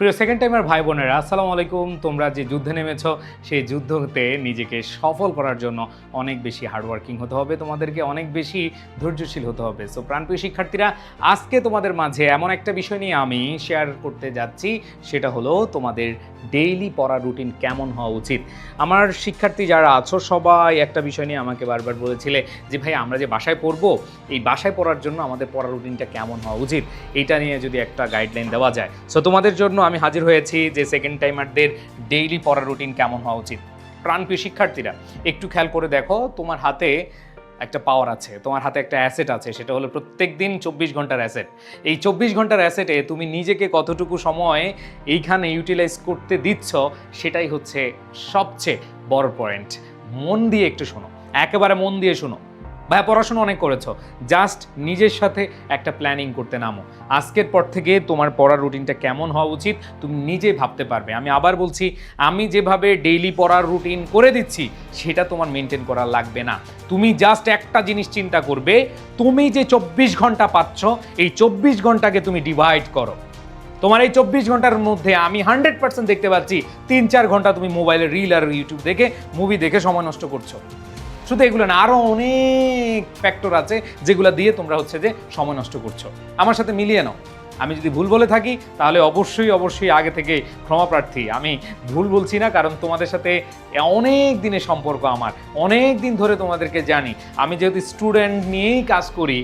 প্রিয় সেকেন্ড টাইমের ভাই বোনেরা, আসসালামু আলাইকুম। তোমরা যে যুদ্ধে নেমেছ, সেই যুদ্ধতে নিজেকে সফল করার জন্য অনেক বেশি হার্ডওয়ার্কিং হতে হবে, তোমাদেরকে অনেক বেশি ধৈর্যশীল হতে হবে। সো প্রাণপ্রিয় শিক্ষার্থীরা, আজকে তোমাদের মাঝে এমন একটা বিষয় নিয়ে আমি শেয়ার করতে যাচ্ছি, সেটা হলো তোমাদের ডেইলি পড়ার রুটিন কেমন হওয়া উচিত? আমার শিক্ষার্থী যারা আছো, সবাই একটা বিষয় নিয়ে আমাকে বারবার বলেছিলে যে, ভাই, আমরা যে বাসায় পড়ব, এই বাসায় পড়ার জন্য আমাদের পড়ার রুটিনটা কেমন হওয়া উচিত? এটা নিয়ে যদি একটা গাইডলাইন দেওয়া যায়। সো তোমাদের জন্য আমি হাজির হয়েছি যে সেকেন্ড টাইমারদের ডেইলি পড়ার রুটিন কেমন হওয়া উচিত। প্রাণপ্রিয় শিক্ষার্থীরা, একটু খেয়াল করে দেখো, তোমার হাতে একটা পাওয়ার আছে, তোমার হাতে একটা অ্যাসেট আছে, সেটা হলো প্রত্যেক দিন চব্বিশ ঘণ্টার অ্যাসেট এই চব্বিশ ঘণ্টার অ্যাসেটে তুমি নিজেকে কতটুকু সময় এইখানে ইউটিলাইজ করতে দিচ্ছ, সেটাই হচ্ছে সবচেয়ে বড় পয়েন্ট মন দিয়ে একটু শোনো, একেবারে মন দিয়ে শোনো। ভাই পড়াশোনা অনেক করেছ। জাস্ট নিজের সাথে একটা প্ল্যানিং করতে নামো। আজকের পর থেকে তোমার পড়ার রুটিনটা কেমন হওয়া উচিত, তুমি নিজে ভাবতে পারবে। আমি আবার বলছি, আমি যেভাবে ডেইলি পড়ার রুটিন করে দিচ্ছি, সেটা তোমার মেনটেন করা লাগবে না। তুমি জাস্ট একটা জিনিস চিন্তা করবে, তুমি যে চব্বিশ ঘণ্টা পাচ্ছ, এই চব্বিশ ঘন্টাকে তুমি ডিভাইড করো। তোমার এই চব্বিশ ঘণ্টার মধ্যে আমি হান্ড্রেড পার্সেন্ট দেখতে পাচ্ছি, তিন চার ঘণ্টা তুমি মোবাইলে রিল আর ইউটিউব দেখে মুভি দেখে সময় নষ্ট করছ। শুধু এগুলো না আরও অনেক ফ্যাক্টর আছে যেগুলো দিয়ে তোমরা হচ্ছে যে সময় নষ্ট করছ। আমার সাথে মিলিয়ে নাও। আমি যদি ভুল বলে থাকি, তাহলে অবশ্যই অবশ্যই আগে থেকে ক্ষমা প্রার্থী। আমি ভুল বলছি না, কারণ তোমাদের সাথে অনেক দিনের সম্পর্ক আমার। অনেক দিন ধরে তোমাদেরকে জানি। আমি যেহেতু স্টুডেন্ট নিয়েই কাজ করি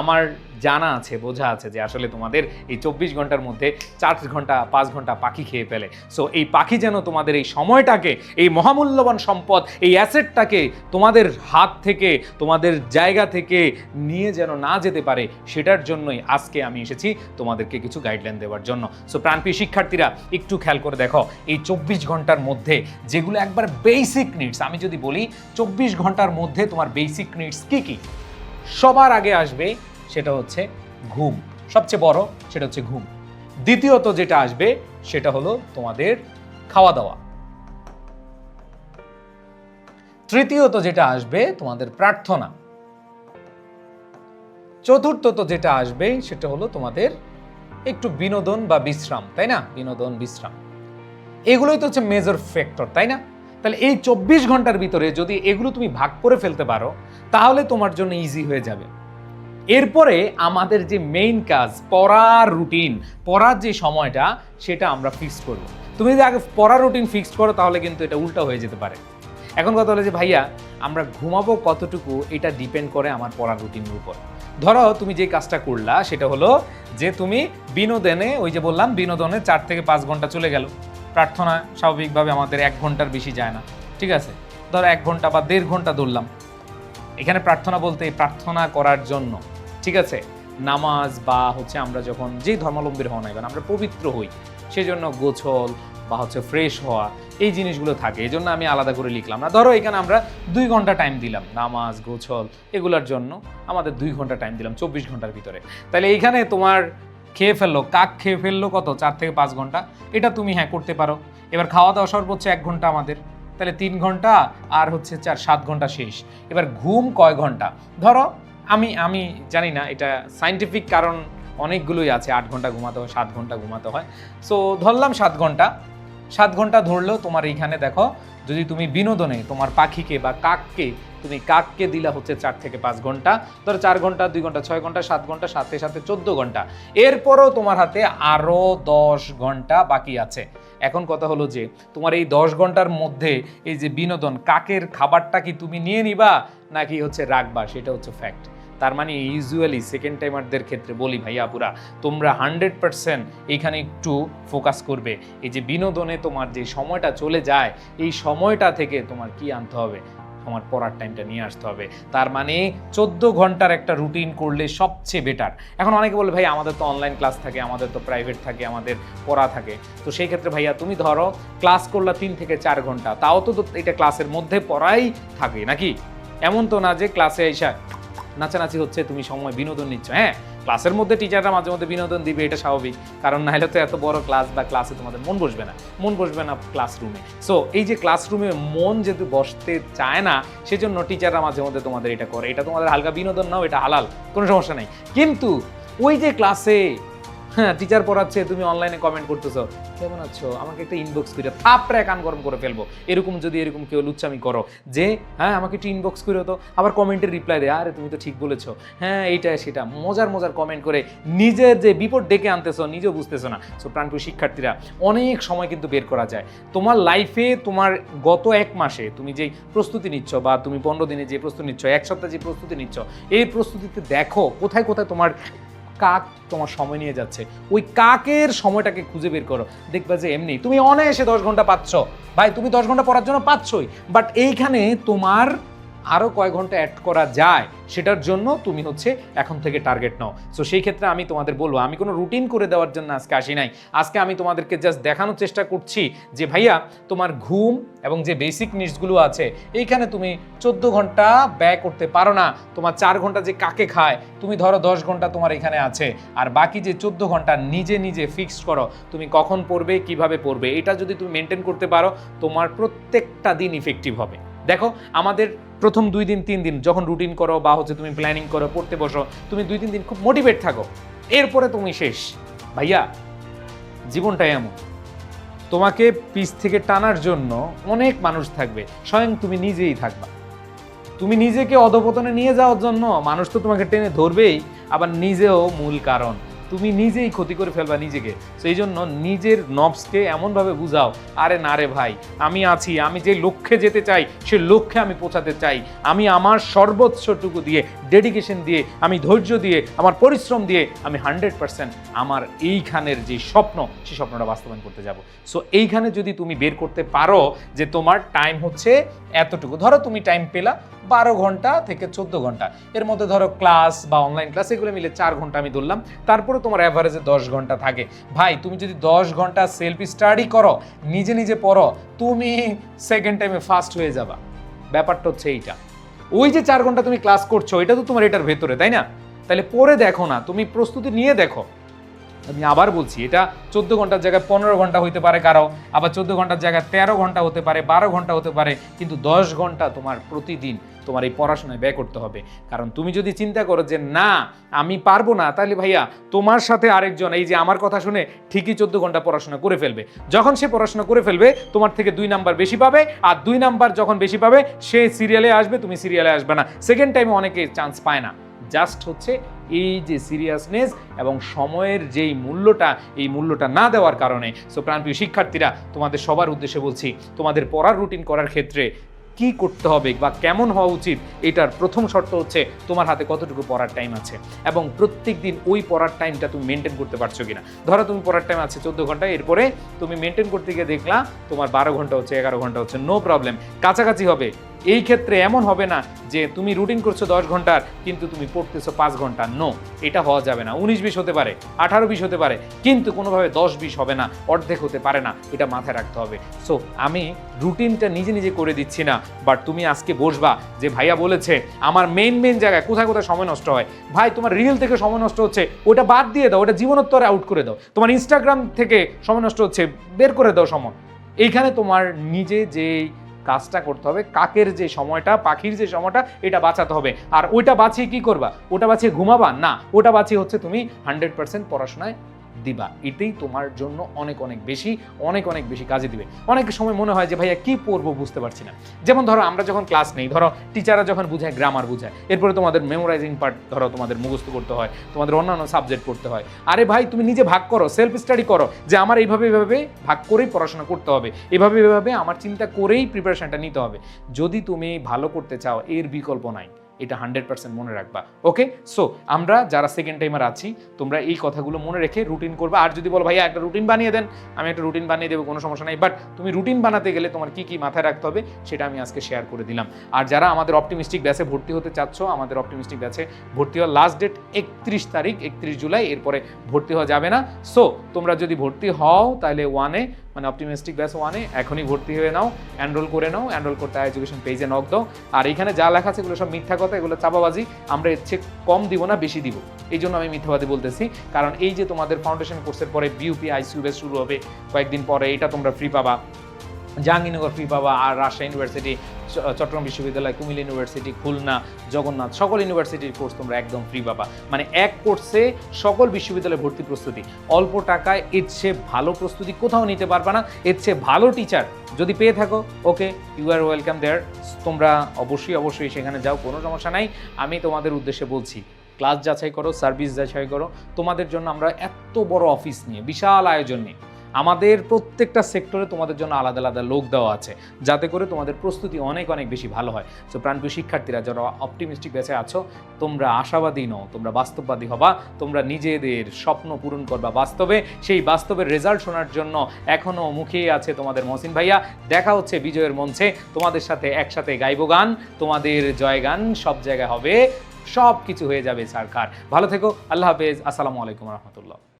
আমার জানা আছে, বোঝা আছে যে আসলে তোমাদের এই চব্বিশ ঘণ্টার মধ্যে চার ঘণ্টা, পাঁচ ঘণ্টা পাখি খেয়ে ফেলে। সো এই পাখি যেন তোমাদের এই সময়টাকে, এই মহামূল্যবান সম্পদ, এই অ্যাসেটটাকে তোমাদের হাত থেকে, তোমাদের জায়গা থেকে নিয়ে যেন না যেতে পারে, সেটার জন্যই আজকে আমি এসেছি তোমাদেরকে কিছু গাইডলাইন দেওয়ার জন্য। সো প্রাণপ্রিয় শিক্ষার্থীরা, একটু খেয়াল করে দেখো, এই চব্বিশ ঘণ্টার মধ্যে যেগুলো একবার বেসিক নিডস আমি যদি বলি, চব্বিশ ঘণ্টার মধ্যে তোমার বেসিক নিডস কী কী? সবার আগে আসবে সেটা হচ্ছে ঘুম। সবচেয়ে বড় সেটা হচ্ছে ঘুম। দ্বিতীয়ত যেটা আসবে সেটা হলো তোমাদের খাওয়া দাওয়া তৃতীয়ত যেটা আসবে তোমাদের প্রার্থনা। চতুর্থত যেটা আসবে সেটা হলো তোমাদের একটু বিনোদন বা বিশ্রাম, তাই না? বিনোদন, বিশ্রাম। এগুলোই তো হচ্ছে মেজর ফ্যাক্টর তাই না? তাহলে এই চব্বিশ ঘণ্টার ভিতরে যদি এগুলো তুমি ভাগ করে ফেলতে পারো তাহলে তোমার জন্য ইজি হয়ে যাবে। এরপরে আমাদের যে মেইন কাজ, পড়ার রুটিন পড়ার যে সময়টা, সেটা আমরা ফিক্সড করব। তুমি যদি আগে পড়ার রুটিন ফিক্সড করো, তাহলে কিন্তু এটা উল্টা হয়ে যেতে পারে। এখন কথা হলো যে, ভাইয়া, আমরা ঘুমাবো কতটুকু, এটা ডিপেন্ড করে আমার পড়ার রুটিনের উপর। ধরো, তুমি যে কাজটা করলা, সেটা হলো যে, তুমি বিনোদনে, ওই যে বললাম, বিনোদনে চার থেকে পাঁচ ঘণ্টা চলে গেল। প্রার্থনা স্বাভাবিকভাবে আমাদের এক ঘণ্টার বেশি যায় না। ঠিক আছে? ধরো, এক ঘণ্টা বা দেড় ঘণ্টা ধরলাম। এখানে প্রার্থনা বলতে প্রার্থনা করার জন্য, ঠিক আছে? নামাজ বা হচ্ছে আমরা যখন যেই ধর্মাবলম্বীর হওয়া না আমরা পবিত্র হই, সেজন্য গোছল বা হচ্ছে ফ্রেশ হওয়া, এই জিনিসগুলো থাকে। এই জন্য আমি আলাদা করে লিখলাম। না, ধরো এখানে আমরা দুই ঘণ্টা টাইম দিলাম, নামাজ, গোছল, এগুলোর জন্য আমাদের দুই ঘণ্টা টাইম দিলাম, চব্বিশ ঘণ্টার ভিতরে। তাহলে এইখানে তোমার খেয়ে ফেলল, কাক খেয়ে ফেলল কত? চার থেকে পাঁচ ঘণ্টা। এটা তুমি হ্যাঁ করতে পারো। এবার খাওয়া দাওয়া সর্বোচ্চ এক ঘণ্টা আমাদের। তাহলে তিন ঘণ্টা আর হচ্ছে চার, সাত ঘণ্টা শেষ। এবার ঘুম কয় ঘণ্টা? ধরো, আমি আমি জানি না, এটা সাইন্টিফিক কারণ অনেকগুলোই আছে, আট ঘণ্টা ঘুমাতে হয়, সাত ঘণ্টা ঘুমাতে হয়। সো ধরলাম সাত ঘণ্টা। সাত ঘণ্টা ধরলেও তোমার এইখানে দেখো, যদি তুমি বিনোদনে তোমার পাখিকে বা কাককে, তুমি কাককে দিলা হচ্ছে চার থেকে পাঁচ ঘণ্টা, ধরো চার ঘণ্টা, দুই ঘণ্টা, ছয় ঘণ্টা, সাত ঘণ্টা, সাথে সাথে চোদ্দ ঘণ্টা। এরপরও তোমার হাতে আরও দশ ঘণ্টা বাকি আছে। এখন কথা হলো যে, তোমার এই দশ ঘণ্টার মধ্যে এই যে বিনোদন, কাকের খাবারটা কি তুমি নিয়ে নিবা, নাকি হচ্ছে রাখবা, সেটা হচ্ছে ফ্যাক্ট তার মানে ইউজুয়ালি সেকেন্ড টাইমারদের ক্ষেত্রে বলি ভাইয়া আপুরা, তোমরা হান্ড্রেড পারসেন্ট এইখানে একটু ফোকাস করবে। এই যে বিনোদনে তোমার যে সময়টা চলে যায়, এই সময়টা থেকে তোমার কি আনতে হবে? আমার পড়ার টাইমটা নিয়ে আসতে হবে। তার মানে চোদ্দ ঘণ্টার একটা রুটিন করলে সবচেয়ে বেটার এখন অনেকে বলে, ভাই, আমাদের তো অনলাইন ক্লাস থাকে, আমাদের তো প্রাইভেট থাকে, আমাদের পড়া থাকে। তো সেই ক্ষেত্রে ভাইয়া, তুমি ধরো ক্লাস করলা তিন থেকে চার ঘণ্টা, তাও তো এটা ক্লাসের মধ্যে পড়াই থাকে, নাকি? এমন তো না যে ক্লাসে এসা নাচানাচি হচ্ছে, তুমি সময় বিনোদন নিচ্ছ হ্যাঁ? ক্লাসের মধ্যে টিচাররা মাঝে মধ্যে বিনোদন দিবে, এটা স্বাভাবিক। কারণ নাহলে তো এত বড় ক্লাস বা ক্লাসে তোমাদের মন বসবে না। মন বসবে না ক্লাসরুমে সো এই যে ক্লাসরুমে মন যেহেতু বসতে চায় না, সেজন্য টিচাররা মাঝে মধ্যে তোমাদের এটা করে। এটা তোমাদের হালকা বিনোদন নাও, এটা হালাল। কোনো সমস্যা নেই। কিন্তু ওই যে ক্লাসে হ্যাঁ টিচার পড়াচ্ছে, তুমি অনলাইনে কমেন্ট করতেছো। কেমন আছো? আমাকে একটা ইনবক্স করে থাপড়ে কান গরম করে ফেলব। এরকম যদি এরকম কেউ লুচ্চামি করো, যে হ্যাঁ আমাকে একটু ইনবক্স করে তো। আবার কমেন্টের রিপ্লাই দেয়, আরে, তুমি তো ঠিক বলেছ। হ্যাঁ এইটা, সেটা। মজার মজার কমেন্ট করে নিজের যে বিপদ ডেকে আনতেছো, নিজেও বুঝতেছো না। সো প্রাণপ্রিয় শিক্ষার্থীরা, অনেক সময় কিন্তু বের করা যায়। তোমার লাইফে তোমার গত এক মাসে তুমি যেই প্রস্তুতি নিচ্ছ বা তুমি পনেরো দিনে যে প্রস্তুতি নিচ্ছ, এক সপ্তাহে যে প্রস্তুতি নিচ্ছ, এই প্রস্তুতিতে দেখো কোথায় কোথায় তোমার কাক তোমার সময় নিয়ে যাচ্ছে। ওই কাকের সময়টাকে খুঁজে বের করো। দেখবা যে এমনি, তুমি অনায়াসে দশ ঘণ্টা পাচ্ছ। ভাই, তুমি দশ ঘণ্টা পড়ার জন্য পাচ্ছই। বাট এইখানে তোমার আরও কয় ঘণ্টা অ্যাড করা যায়, সেটার জন্য তুমি হচ্ছে এখন থেকে টার্গেট নাও। সো সেই ক্ষেত্রে আমি তোমাদের বলব, আমি কোনো রুটিন করে দেওয়ার জন্য আজকে আসি নাই। আজকে আমি তোমাদেরকে জাস্ট দেখানোর চেষ্টা করছি যে, ভাইয়া, তোমার ঘুম এবং যে বেসিক নিডসগুলো আছে, এইখানে তুমি চোদ্দ ঘণ্টা ব্যয় করতে পারো না। তোমার চার ঘণ্টা যে কাকে খায়, তুমি ধরো দশ ঘণ্টা তোমার এখানে আছে। আর বাকি যে চোদ্দ ঘণ্টা নিজে নিজে ফিক্সড করো, তুমি কখন পড়বে, কীভাবে পড়বে, এটা যদি তুমি মেনটেন করতে পারো, তোমার প্রত্যেকটা দিন ইফেক্টিভ হবে। দেখো, আমাদের প্রথম দুই দিন, তিন দিন যখন রুটিন করো বা হচ্ছে তুমি প্ল্যানিং করো, পড়তে বসো, তুমি দুই, তিন দিন খুব মোটিভেট থাকো। এরপরে তুমি শেষ। ভাইয়া, জীবনটাই এমন। তোমাকে পিস থেকে টানার জন্য অনেক মানুষ থাকবে। স্বয়ং তুমি নিজেই থাকবা। তুমি নিজেকে অধপতনে নিয়ে যাওয়ার জন্য মানুষ তো তোমাকে টেনে ধরবেই, আবার নিজেও মূল কারণ। তুমি নিজেই ক্ষতি করে ফেলবা নিজেকে। সেই জন্য নিজের নবসকে এমনভাবে বুঝাও, আরে না রে ভাই, আমি আছি, আমি যে লক্ষ্যে যেতে চাই, সে লক্ষ্যে আমি পৌঁছাতে চাই। আমি আমার সর্বোচ্চটুকু দিয়ে ডেডিকেশন দিয়ে, আমি ধৈর্য দিয়ে, আমার পরিশ্রম দিয়ে, আমি হান্ড্রেড পার্সেন্ট আমার এইখানের যে স্বপ্ন, সে স্বপ্নটা বাস্তবায়ন করতে যাব। সো এইখানে যদি তুমি বের করতে পারো যে তোমার টাইম হচ্ছে এতটুকু। ধরো তুমি টাইম পেলা বারো ঘণ্টা থেকে চোদ্দ ঘণ্টা। এর মধ্যে ধরো ক্লাস বা অনলাইন ক্লাস এগুলো মিলে চার ঘণ্টা আমি ধরলাম। তারপরে তোমার অ্যাভারেজে দশ ঘণ্টা থাকে। ভাই, তুমি যদি দশ ঘণ্টা সেলফ স্টাডি করো, নিজে নিজে পড়ো, তুমি সেকেন্ড টাইমে ফার্স্ট হয়ে যাবা। ব্যাপারটা হচ্ছে এইটা। ওই যে চার ঘণ্টা তুমি ক্লাস করছ, এটা তো তোমার এটার ভেতরে, তাই না? তাহলে পড়ে দেখো না, তুমি প্রস্তুতি নিয়ে দেখো। আমি আবার বলছি, এটা চোদ্দ ঘণ্টার জায়গায় পনেরো ঘণ্টা হতে পারে কারও, আবার চোদ্দ ঘণ্টার জায়গায় তেরো ঘণ্টা হতে পারে, বারো ঘণ্টা হতে পারে, কিন্তু দশ ঘণ্টা তোমার প্রতিদিন। তোমার এই পড়াশোনায় ব্যয় করতে হবে। কারণ তুমি যদি চিন্তা করো যে, না, আমি পারব না, তাহলে ভাইয়া তোমার সাথে আরেকজন এই যে আমার কথা শুনে ঠিকই চোদ্দ ঘণ্টা পড়াশোনা করে ফেলবে। যখন সে পড়াশোনা করে ফেলবে, তোমার থেকে দুই নাম্বার বেশি পাবে আর দুই নাম্বার যখন বেশি পাবে, সে সিরিয়ালে আসবে, তুমি সিরিয়ালে আসবে না। সেকেন্ড টাইমে অনেকে চান্স পায় না। জাস্ট হচ্ছে এই যে সিরিয়াসনেস এবং সময়ের যেই মূল্যটা, এই মূল্যটা না দেওয়ার কারণে। সো প্রাণপ্রিয় শিক্ষার্থীরা, তোমাদের সবার উদ্দেশ্যে বলছি, তোমাদের পড়ার রুটিন করার ক্ষেত্রে কি করতে হবে বা কেমন হওয়া উচিত, এটার প্রথম শর্ত হচ্ছে তোমার হাতে কতটুকু পড়ার টাইম আছে এবং প্রত্যেক দিন ওই পড়ার টাইমটা তুমি মেনটেন করতে পারছ কি না ধরো তুমি পড়ার টাইম আছে চোদ্দ ঘণ্টা এরপরে তুমি মেনটেন করতে গিয়ে দেখলা তোমার বারো ঘণ্টা হচ্ছে, এগারো ঘণ্টা হচ্ছে নো প্রবলেম কাছাকাছি হবে এই ক্ষেত্রে এমন হবে না যে তুমি রুটিন করছ দশ ঘণ্টার, কিন্তু তুমি পড়তেছো পাঁচ ঘণ্টা। নো এটা হওয়া যাবে না। উনিশ বিশ হতে পারে, আঠারো বিশ হতে পারে, কিন্তু কোনোভাবে দশ বিশ হবে না, অর্ধেক হতে পারে না, এটা মাথায় রাখতে হবে। সো আমি রুটিনটা নিজে নিজে করে দিচ্ছি না বাট তুমি আজকে বসবা যে ভাইয়া বলেছে, আমার মেন মেন জায়গায় কোথায় কোথায় সময় নষ্ট হয়? ভাই, তোমার রিল থেকে সময় নষ্ট হচ্ছে, ওটা বাদ দিয়ে দাও, ওটা জীবনোত্তরে আউট করে দাও। তোমার ইনস্টাগ্রাম থেকে সময় নষ্ট হচ্ছে, বের করে দাও সময়। এইখানে তোমার নিজে যেই কাজটা করতে হবে। কাকের যে সময়টা, পাখির যে সময়টা, এটা বাঁচাতে হবে। আর ওইটা বাঁচিয়ে কি করবা? ওটা বাঁচিয়ে ঘুমাবা? না। ওটা বাঁচিয়ে হচ্ছে তুমি হান্ড্রেড পার্সেন্ট পড়াশোনায় দিবা এটাই তোমার জন্য অনেক অনেক বেশি, অনেক অনেক বেশি কাজে দিবে। অনেক সময় মনে হয় যে, ভাইয়া, কি পড়ব বুঝতে পারছি না। যেমন ধরো, আমরা যখন ক্লাস নেই, ধরো টিচাররা যখন বুঝায় গ্রামার বুঝায়, এরপরে তোমাদের মেমোরাইজিং পার্ট ধরো, তোমাদের মুখস্থ করতে হয়, তোমাদের অন্যান্য সাবজেক্ট পড়তে হয়। আরে ভাই, তুমি নিজে ভাগ করো সেলফ স্টাডি করো, যে আমার এইভাবে এইভাবে ভাগ করেই পড়াশোনা করতে হবে। এভাবে এভাবে আমার চিন্তা করেই প্রিপারেশনটা নিতে হবে। যদি তুমি ভালো করতে চাও, এর বিকল্প নাই। এটা হান্ড্রেড পার্সেন্ট মনে রাখবা। ওকে সো আমরা যারা সেকেন্ড টাইমার আছি, তোমরা এই কথাগুলো মনে রেখে রুটিন করবা। আর যদি বলো, ভাইয়া, একটা রুটিন বানিয়ে দেন, আমি একটা রুটিন বানিয়ে দেবো, কোনো সমস্যা নাই। বাট তুমি রুটিন বানাতে গেলে তোমার কি কি মাথায় রাখতে হবে, সেটা আমি আজকে শেয়ার করে দিলাম। আর যারা আমাদের অপটিমিস্টিক ব্যাচে ভর্তি হতে চাচ্ছ, আমাদের অপটিমিস্টিক ব্যাচে ভর্তি হওয়ার লাস্ট ডেট একত্রিশ তারিখ, একত্রিশ জুলাই, এরপরে ভর্তি হওয়া যাবে না। সো তোমরা যদি ভর্তি হও, তাহলে ওয়ানে মানে অপটিমিস্টিক ব্যাস ওয়ানে এখনই ভর্তি হয়ে নাও এনরোল করে নাও এনরোল করতে এডুকেশন পেজে নক দাও। আর এখানে যা লেখা আছে এগুলো সব মিথ্যা কথা, এগুলো চাপাবাজি আমরা এর চেয়ে কম দিব না, বেশি দিব। এই জন্য আমি মিথ্যাবাদী বলতেছি। কারণ এই যে তোমাদের ফাউন্ডেশন কোর্সের পরে বিউপি আইসিউ ব্যাচ শুরু হবে। কয়েকদিন পরে এটা তোমরা ফ্রি পাবা। জাহাঙ্গীরনগর ফ্রি পাবা। আর রাজশাহী ইউনিভার্সিটি চট্টগ্রাম বিশ্ববিদ্যালয়, কুমিল্লা ইউনিভার্সিটি, খুলনা, জগন্নাথ, সকল ইউনিভার্সিটির কোর্স তোমরা একদম ফ্রি পাবা। মানে এক কোর্সে সকল বিশ্ববিদ্যালয়ে ভর্তি প্রস্তুতি। অল্প টাকায় এর চেয়ে ভালো প্রস্তুতি কোথাও নিতে পারবা না। এর চেয়ে ভালো টিচার যদি পেয়ে থাকো ওকে ইউ আর ওয়েলকাম দেয়ার তোমরা অবশ্যই অবশ্যই সেখানে যাও, কোনো সমস্যা নাই। আমি তোমাদের উদ্দেশ্যে বলছি ক্লাস যাচাই করো সার্ভিস যাচাই করো। তোমাদের জন্য আমরা এত বড় অফিস নিয়ে, বিশাল আয়োজন নিয়ে আমাদের প্রত্যেকটা সেক্টরে তোমাদের জন্য আলাদা আলাদা লোক দেওয়া আছে, যাতে করে তোমাদের প্রস্তুতি অনেক অনেক বেশি ভালো হয়। তো প্রাণপ্রিয় শিক্ষার্থীরা, যারা অপটিমিস্টিক বেঁচে আছো, তোমরা আশাবাদী নও, তোমরা বাস্তববাদী হবা, তোমরা নিজেদের স্বপ্ন পূরণ করবা বাস্তবে। সেই বাস্তবের রেজাল্ট শোনার জন্য এখনও মুখে আছে তোমাদের মহসিন ভাইয়া। দেখা হচ্ছে বিজয়ের মঞ্চে। তোমাদের সাথে একসাথে গাইব গান, তোমাদের জয় গান, সব জায়গায় হবে সব কিছু হয়ে যাবে সরকার ভালো থেকো, আল্লাহ হাফেজ, আসসালামু আলাইকুম রহমতুল্লাহ।